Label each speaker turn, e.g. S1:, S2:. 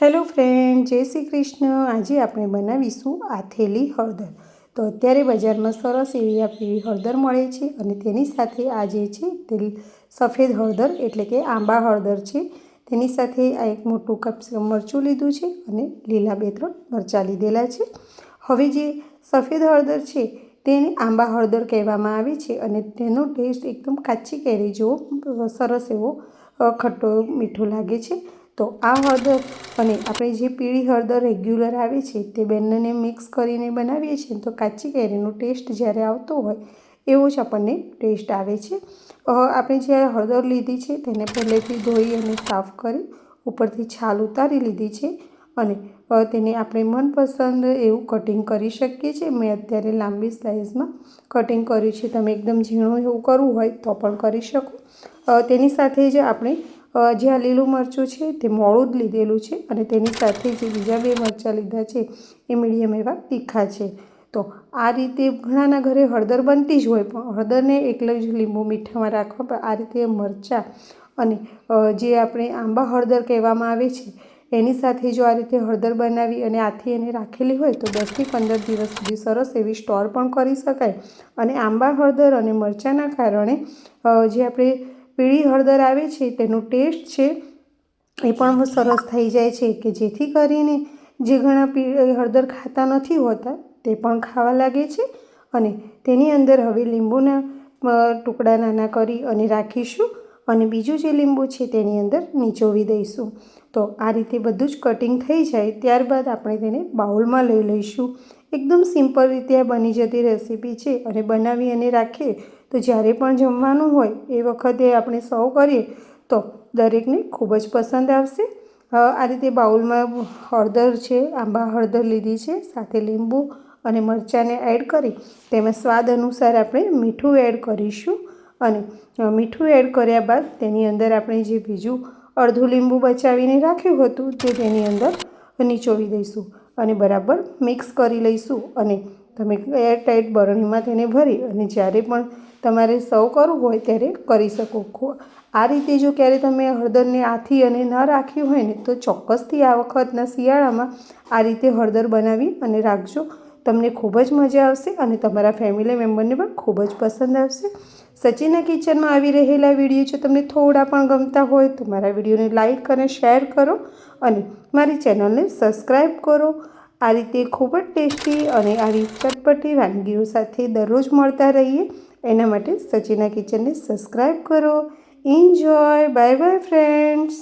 S1: Hello friend, જય શ્રી કૃષ્ણ. આજે આપણે બનાવીશું આથેલી હળદર. તો અત્યારે બજારમાં સરસ એવી આ હળદર મળે છે અને તેની સાથે આ જે છે તે સફેદ હળદર એટલે કે આંબા હળદર છે. તેની સાથે આ એક મોટું કપ મરચું લીધું છે અને લીલા બે ત્રણ મરચાં લીધેલા છે. હવે જે સફેદ હળદર છે તેને આંબા હળદર કહેવામાં આવે છે અને તેનો ટેસ્ટ એકદમ કાચી કેરી જેવો, સરસ એવો ખટ્ટો મીઠો લાગે છે. તો આ હળદર અને આપણે જે પીળી હળદર રેગ્યુલર આવે છે તે બંનેને મિક્સ કરીને બનાવીએ છીએ તો કાચી કેરીનો ટેસ્ટ જ્યારે આવતો હોય એવો જ આપણને ટેસ્ટ આવે છે. આપણે જે હળદર લીધી છે તેને પહેલેથી ધોઈ અને સાફ કરી ઉપરથી છાલ ઉતારી લીધી છે અને તેને આપણે મનપસંદ એવું કટિંગ કરી શકીએ છીએ. મેં અત્યારે લાંબી સ્લાઇસમાં કટિંગ કર્યું છે. તમે એકદમ ઝીણું એવું કરવું હોય તો પણ કરી શકો. તેની સાથે જ આપણે જે આ લીલું મરચું છે તે મોડું જ લીધેલું છે અને તેની સાથે જે બીજા બે મરચાં લીધા છે એ મીડિયમ એવા તીખા છે. તો આ રીતે ઘણાના ઘરે હળદર બનતી જ હોય પણ હળદરને એકલું જ લીંબુ મીઠામાં રાખવા પણ આ રીતે મરચાં અને જે આપણે આંબા હળદર કહેવામાં આવે છે, એની સાથે જો આ રીતે હળદર બનાવી અને આથી એને રાખેલી હોય તો દસથી પંદર દિવસ સુધી સરસ એવી સ્ટોર પણ કરી શકાય. અને આંબા હળદર અને મરચાંના કારણે જે આપણે પીળી હળદર આવે છે, તેનો ટેસ્ટ છે એ પણ સરસ થઈ જાય છે કે જેથી કરીને જે ઘણા પીળી હળદર ખાતા નથી હોતા તે પણ ખાવા લાગે છે અને તેની અંદર હવે લીંબુના ટુકડા નાના કરી અને રાખીશું. અને બીજું જે લીંબુ છે તેની અંદર નીચોવી દઈશું. તો આ રીતે બધું જ કટિંગ થઈ જાય, ત્યારબાદ આપણે તેને બાઉલમાં લઈ લઈશું. એકદમ સિમ્પલ રીતે આ બની જતી રેસીપી છે અને બનાવી અને રાખીએ તો જ્યારે પણ જમવાનું હોય એ વખતે આપણે સર્વ કરીએ તો દરેકને ખૂબ જ પસંદ આવશે. આ રીતે બાઉલમાં હળદર છે, આંબા હળદર લીધી છે, સાથે લીંબુ અને મરચાંને એડ કરી, તેમાં સ્વાદ અનુસાર આપણે મીઠું એડ કરીશું. અને મીઠું એડ કર્યા બાદ તેની અંદર આપણે જે બીજું અડધું લીંબુ બચાવીને રાખ્યું હતું તે તેની અંદર નીચોવી દઈશું અને બરાબર મિક્સ કરી લઈશું અને તમે એરટાઈટ બરણીમાં તેને ભરી અને જ્યારે પણ તમારે સર્વ કરવું હોય ત્યારે કરી શકો. આ રીતે જો ક્યારે તમે હળદરને આથી અને ન રાખ્યું હોય ને તો ચોક્કસથી આ વખતના શિયાળામાં આ રીતે હળદર બનાવી અને રાખજો. તમને ખૂબ જ મજા આવશે અને તમારા ફેમિલી મેમ્બરને પણ ખૂબ જ પસંદ આવશે. સચિના કિચનમાં આવી રહેલા વીડિયો જો તમને થોડા પણ ગમતા હોય તો મારા વિડીયોને લાઇક અને શેર કરો અને મારી ચેનલને સબસ્ક્રાઈબ કરો. આ રીતે ખૂબ જ ટેસ્ટી અને આવી ચટપટી વાનગીઓ સાથે દરરોજ મળતા રહીએ. એના માટે સચિના કિચનને સબસ્ક્રાઈબ કરો. Enjoy bye bye friends